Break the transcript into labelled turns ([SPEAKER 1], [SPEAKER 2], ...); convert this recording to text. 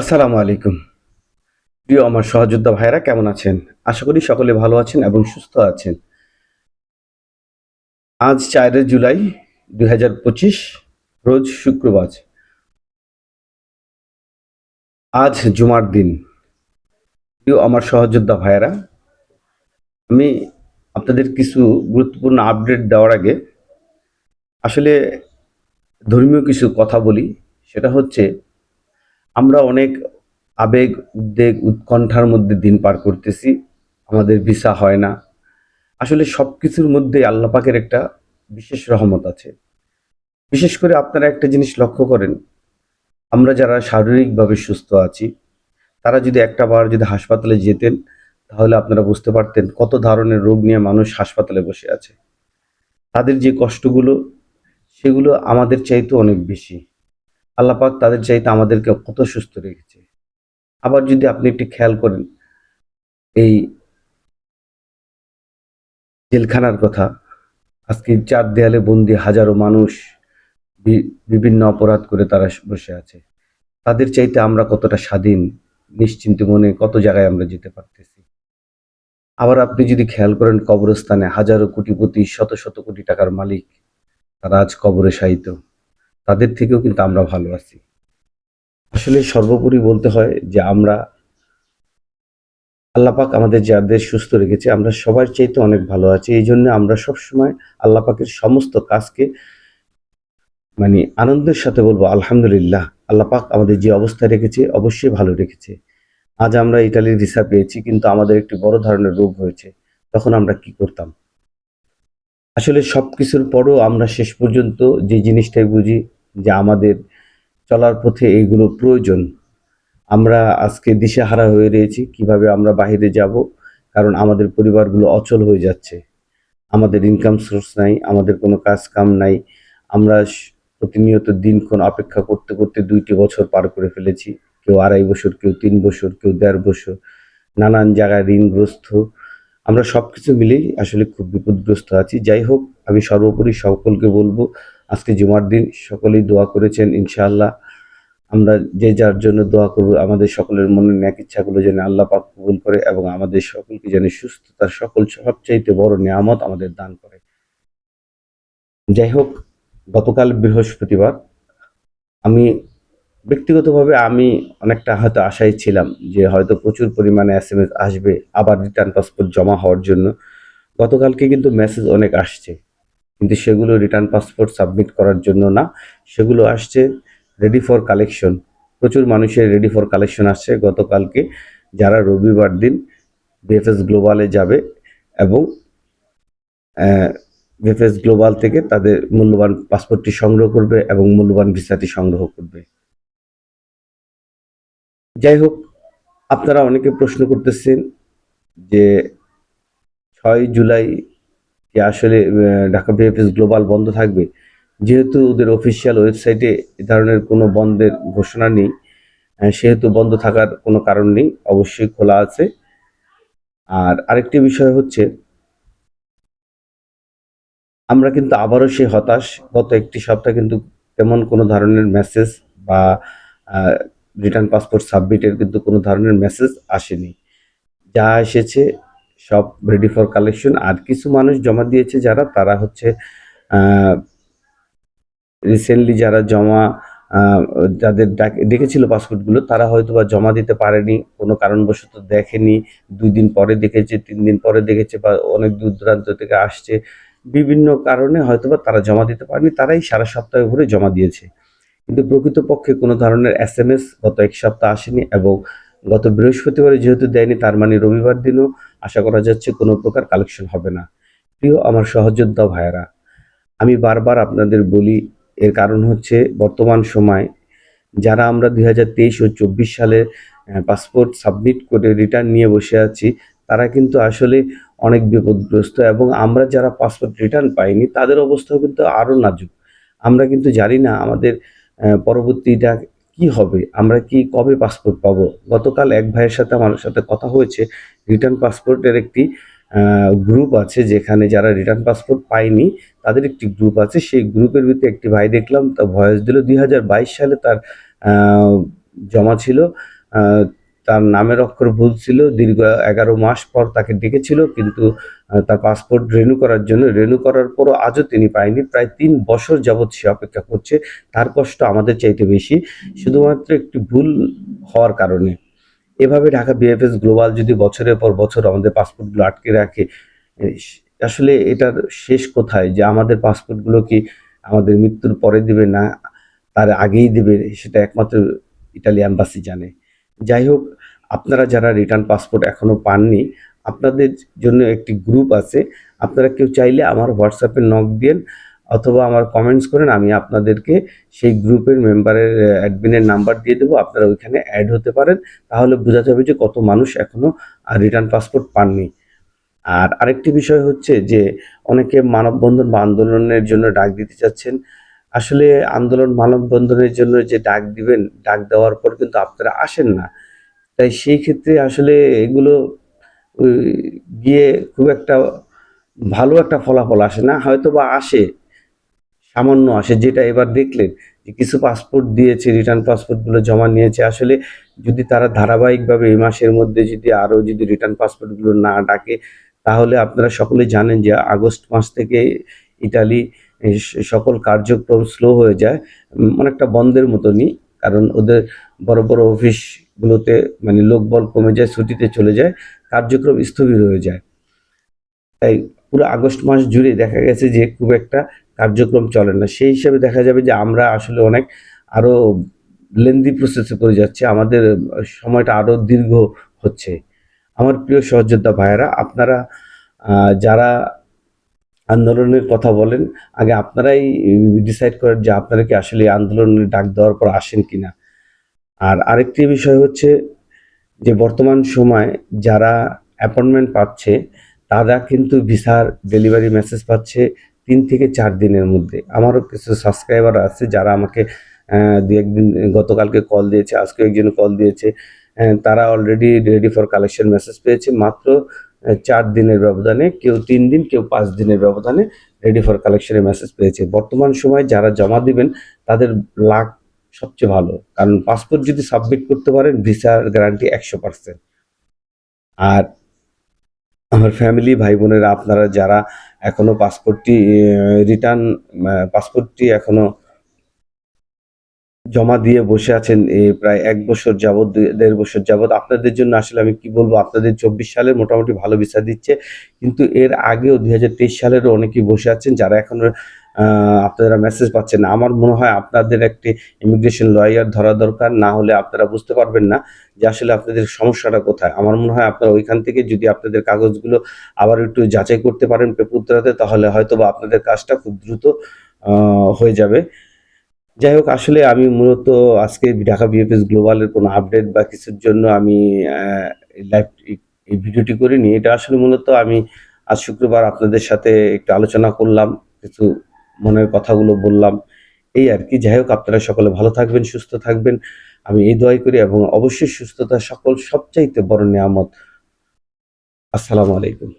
[SPEAKER 1] আসসালামু আলাইকুম। প্রিয় আমার সহযোদ্ধা ভাইরা কেমন আছেন? আশা করি সকলে ভালো আছেন এবং সুস্থ আছেন। আজ চারে জুলাই দু হাজার পঁচিশ, রোজ শুক্রবার। আজ জুমার দিন। প্রিয় আমার সহযোদ্ধা ভাইরা আমি আপনাদের কিছু গুরুত্বপূর্ণ আপডেট দেওয়ার আগে আসলে ধর্মীয় কিছু কথা বলি। সেটা হচ্ছে আমরা অনেক আবেগ, উদ্বেগ, উৎকণ্ঠার মধ্যে দিন পার করতেছি। আমাদের ভিসা হয় না। আসলে সব কিছুর মধ্যে আল্লাপাকের একটা বিশেষ রহমত আছে। বিশেষ করে আপনারা একটা জিনিস লক্ষ্য করেন, আমরা যারা শারীরিকভাবে সুস্থ আছি, তারা যদি একটা বার যদি হাসপাতালে যেতেন, তাহলে আপনারা বুঝতে পারতেন কত ধরনের রোগ নিয়ে মানুষ হাসপাতালে বসে আছে। তাদের যে কষ্টগুলো, সেগুলো আমাদের চাইতে অনেক বেশি। আল্লাপাক তাদের চাইতে আমাদেরকে কত সুস্থ রেখেছে। আবার যদি আপনি একটি খেয়াল করেন, এই জেলখানার কথা, আজকে চার দেয়ালে বন্দি হাজারো মানুষ বিভিন্ন অপরাধ করে তারা বসে আছে। তাদের চাইতে আমরা কতটা স্বাধীন, নিশ্চিন্ত মনে কত জায়গায় আমরা যেতে পারতেছি। আবার আপনি যদি খেয়াল করেন, কবরস্থানে হাজারো কোটিপতি, শত শত কোটি টাকার মালিক, তারা আজ কবরে শায়িত। তাদের থেকেও কিন্তু আমরা ভালো আছি। আসলে সর্বোপরি বলতে হয় যে আমরা আল্লাপাক আমাদের যাদের সুস্থ রেখেছে, আমরা সবার চাইতে অনেক ভালো আছি। এই জন্য আমরা সবসময় আল্লাপাকের সমস্ত কাজকে মানে আনন্দের সাথে বলব, আলহামদুলিল্লাহ আল্লাপাক আমাদের যে অবস্থায় রেখেছে অবশ্যই ভালো রেখেছে। আজ আমরা ইটালির ভিসা পেয়েছি, কিন্তু আমাদের একটি বড় ধরনের রোগ হয়েছে। তখন আমরা কি করতাম? আসলে সব কিছুর পরও আমরা শেষ পর্যন্ত যে জিনিসটাই বুঝি যে আমাদের চলার পথে এইগুলো প্রয়োজন। আমরা আজকে দিশেহারা হয়ে রয়েছি, কীভাবে আমরা বাইরে যাব, কারণ আমাদের পরিবারগুলো অচল হয়ে যাচ্ছে। আমাদের ইনকাম সোর্স নাই, আমাদের কোনো কাজ কাম নাই। আমরা প্রতিনিয়ত দিনক্ষণ অপেক্ষা করতে করতে দুইটি বছর পার করে ফেলেছি। কেউ আড়াই বছর, কেউ তিন বছর, কেউ দেড় বছর। নানান জায়গায় ঋণগ্রস্ত। আমরা সব কিছু মিলেই আসলে খুব বিপদগ্রস্ত আছি। যাই হোক, আমি সর্বোপরি সকলকে বলব আজকে জুমার দিন, সকলেই দোয়া করেছেন, ইনশাআল্লাহ। আমরা যে যার জন্য দোয়া করব, আমাদের সকলের মনের ন্যাক ইচ্ছাগুলো যেন আল্লাহ পাক কবুল করে এবং আমাদের সকলকে যেন সুস্থতার সকল সবচাইতে বড় নিয়ামত আমাদের দান করে। যাই হোক গতকাল বৃহস্পতিবার আমি ব্যক্তিগতভাবে আমি অনেকটা হয়তো আশায় ছিলাম যে হয়তো প্রচুর পরিমাণে এস এম এস আসবে, আবার রিটার্ন পাসপোর্ট জমা হওয়ার জন্য। গতকালকে কিন্তু মেসেজ অনেক আসছে। কিন্তু সেগুলো রিটার্ন পাসপোর্ট সাবমিট করার জন্য না। সেগুলো আসছে রেডি ফর কালেকশন প্রচুর মানুষের রেডি ফর কালেকশন আসছে গতকালকে, যারা রবিবার দিন বিএফএস গ্লোবালে যাবে এবং বিএফএস গ্লোবাল থেকে তাদের মূল্যবান পাসপোর্টটি সংগ্রহ করবে এবং মূল্যবান ভিসাটি সংগ্রহ করবে। যাই হোক, আপনারা অনেকে প্রশ্ন করতেছেন যে ছয় জুলাই কি আসলে ঢাকা বিএফএস গ্লোবাল বন্ধ থাকবে। যেহেতু ওদের অফিসিয়াল ওয়েবসাইটে এ ধরনের কোনো বন্ধের ঘোষণা নেই সেহেতু বন্ধ থাকার কোনো কারণ নেই, অবশ্যই খোলা আছে। আর আরেকটি বিষয় হচ্ছে, আমরা কিন্তু আবারও সেই হতাশ, গত একটি সপ্তাহ কিন্তু তেমন কোনো ধরনের মেসেজ বা রিটার্ন পাসপোর্ট সাবমিটের কিন্তু কোনো ধরনের মেসেজ আসেনি। যা এসেছে সব রেডি ফর কালেকশন আর কিছু মানুষ জমা দিয়েছে যারা, তারা হচ্ছে রিসেন্টলি যারা জমা যাদের ডেকেছিল পাসপোর্টগুলো তারা হয়তো বা জমা দিতে পারেনি, কোনো কারণবশত দেখেনি। দুই দিন পরে দেখেছে, তিন দিন পরে দেখেছে বা অনেক দূর দূরান্ত থেকে আসছে। বিভিন্ন কারণে হয়তোবা তারা জমা দিতে পারেনি, তারাই সারা সপ্তাহ ঘুরে জমা দিয়েছে। কিন্তু প্রকৃতপক্ষে কোনো ধরনের এস এম এস গত এক সপ্তাহ আসেনি এবং গত বৃহস্পতিবার যেহেতু দেয়নি, তার মানে রবিবার দিনও আশা করা যাচ্ছে কোনো প্রকার কালেকশন হবে না। প্রিয় আমার সহযোদ্ধা ভাইয়েরা, আমি বারবার আপনাদের বলি, এর কারণ হচ্ছে বর্তমান সময় যারা আমরা দুই হাজার তেইশ ও চব্বিশ সালে পাসপোর্ট সাবমিট করে রিটার্ন নিয়ে বসে আছি, তারা কিন্তু আসলে অনেক বিপদগ্রস্ত এবং আমরা যারা পাসপোর্ট রিটার্ন পাইনি, তাদের অবস্থাও কিন্তু আরও নাজুক। আমরা কিন্তু জানি না আমাদের পরবর্তীটা কি হবে? আমরা কি কবে পাসপোর্ট পাবো? গতকাল এক ভাইয়ের সাথে আমার সাথে কথা হয়েছে। রিটার্ন পাসপোর্টের একটি গ্রুপ আছে যেখানে যারা রিটার্ন পাসপোর্ট পায়নি, তাদের একটি গ্রুপ আছে। সেই গ্রুপের ভিতরে একটি ভাই দেখলাম তা ভয়েস দিল দুই হাজার বাইশ সালে তার জমা ছিল। তার নামের অক্ষর ভুল ছিল, দীর্ঘ এগারো মাস পর তাকে ডেকেছিল, কিন্তু তার পাসপোর্ট রেনু করার জন্য, রেনু করার পরও আজও তিনি পায়নি। প্রায় তিন বছর যাবৎ সে অপেক্ষা করছে। তার কষ্ট আমাদের চাইতে বেশি, শুধুমাত্র একটি ভুল হওয়ার কারণে। এভাবে ঢাকা বিএফএস গ্লোবাল যদি বছরের পর বছর আমাদের পাসপোর্টগুলো আটকে রাখে আসলে এটার শেষ কোথায়? যে আমাদের পাসপোর্টগুলো কি আমাদের মৃত্যুর পরে দিবে না, তার আগেই দেবে, সেটা একমাত্র ইটালি অ্যাম্বাসি জানে। যাই হোক আপনারা যারা রিটার্ন পাসপোর্ট এখনও পাননি, আপনাদের জন্য একটি গ্রুপ আছে। আপনারা কেউ চাইলে আমার হোয়াটসঅ্যাপে নক দিন অথবা আমার কমেন্টস করেন, আমি আপনাদেরকে সেই গ্রুপের মেম্বারের অ্যাডমিনের নাম্বার দিয়ে দেবো। আপনারা ওইখানে অ্যাড হতে পারেন। তাহলে বোঝা যাবে যে কত মানুষ এখনও রিটার্ন পাসপোর্ট পাননি। আর আরেকটি বিষয় হচ্ছে যে, অনেকে মানববন্ধন বা আন্দোলনের জন্য ডাক দিতে চাচ্ছেন। আসলে আন্দোলন মানববন্ধনের জন্য যে ডাক দিবেন, ডাক দেওয়ার পর কিন্তু আপনারা আসেন না। তাই সেই ক্ষেত্রে আসলে এগুলো গিয়ে খুব একটা ভালো একটা ফলাফল আসে না। হয়তো বা আসে, সামান্য আসে, যেটা এবার দেখলেন যে কিছু পাসপোর্ট দিয়েছে রিটার্ন পাসপোর্টগুলো জমা নিয়েছে। আসলে যদি তারা ধারাবাহিকভাবে এই মাসের মধ্যে যদি আরও যদি রিটার্ন পাসপোর্টগুলো না ডাকে, তাহলে আপনারা সকলে জানেন যে আগস্ট মাস থেকে ইটালি সকল কার্যক্রম স্লো হয়ে যায়। অনেকটা বন্ধের মতনই, কারণ ওদের বড় বড় অফিসগুলোতে মানে লোকবল কমে যায়, ছুটিতে চলে যায়, কার্যক্রম স্থবির হয়ে যায়। তাই পুরো আগস্ট মাস জুড়ে দেখা গেছে যে খুব একটা কার্যক্রম চলে না। সেই হিসাবে দেখা যাবে যে আমরা আসলে অনেক আরও লেন্দি প্রসেসে পড়ে যাচ্ছে। আমাদের সময়টা আরও দীর্ঘ হচ্ছে। আমার প্রিয় সহযোদ্ধা ভাইয়েরা, আপনারা যারা আন্দোলনের কথা বলেন, আগে আপনারাই ডিসাইড করেন যে আপনারা কি আসলে আন্দোলনের ডাক দেওয়ার পর আসেন কিনা। আর আরেকটি বিষয় হচ্ছে যে বর্তমান সময় যারা অ্যাপয়েন্টমেন্ট পাচ্ছে, তারা কিন্তু ভিসার ডেলিভারি মেসেজ পাচ্ছে তিন থেকে চার দিনের মধ্যে। আমারও কিছু সাবস্ক্রাইবার আছে যারা আমাকে দু একদিন গতকালকে কল দিয়েছে আজকে একজন কল দিয়েছে তারা already ready for collection message পেয়েছে। মাত্র চার দিনের ব্যবধানে, কেউ তিন দিন, কেউ পাঁচ দিনের ব্যবধানে রেডি ফর কালেকশনের মেসেজ পেয়েছে। বর্তমান সময় যারা জমা দিবেন, তাদের লাখ সবচেয়ে ভালো। কারণ পাসপোর্ট যদি সাবমিট করতে পারেন ভিসার গ্যারান্টি একশো পার্সেন্ট আর আমার ফ্যামিলি ভাই বোনেরা, আপনারা যারা এখনও পাসপোর্টটি রিটার্ন পাসপোর্টটি এখনও জমা দিয়ে বসে আছেন প্রায় এক বছর যাবৎ দেড় বছর যাবৎ। আপনাদের জন্য আসলে আমি কি বলব, আপনাদের চব্বিশ সালের মোটামুটি ভালো ভিসা দিচ্ছে। কিন্তু এর আগেও দুই হাজার তেইশ সালেরও অনেকেই বসে আছেন যারা এখনও আপনারা মেসেজ পাচ্ছেন না। আমার মনে হয় আপনাদের একটি ইমিগ্রেশন লয়ার ধরা দরকার, না হলে আপনারা বুঝতে পারবেন না যে আসলে আপনাদের সমস্যাটা কোথায়। আমার মনে হয় আপনারা ওইখান থেকে যদি আপনাদের কাগজগুলো আবার একটু যাচাই করতে পারেন পেপুত্রাতে তাহলে হয়তো বা আপনাদের কাজটা খুব দ্রুত হয়ে যাবে। যাই হোক, আসলে আমি মূলত আজকে ঢাকা বিএফএস গ্লোবালের কোনো আপডেট বা কিছুর জন্য আমি লাইভ এই ভিডিওটি করিনি। এটা আসলে মূলত আমি আজ শুক্রবার আপনাদের সাথে একটু আলোচনা করলাম, কিছু মনের কথাগুলো বললাম, এই আর কি। যাই হোক, আপনারা সকলে ভালো থাকবেন, সুস্থ থাকবেন। আমি এই দোয়াই করি এবং অবশ্যই সুস্থতা সকল সবচাইতে বড় নিয়ামত। আসসালামু আলাইকুম।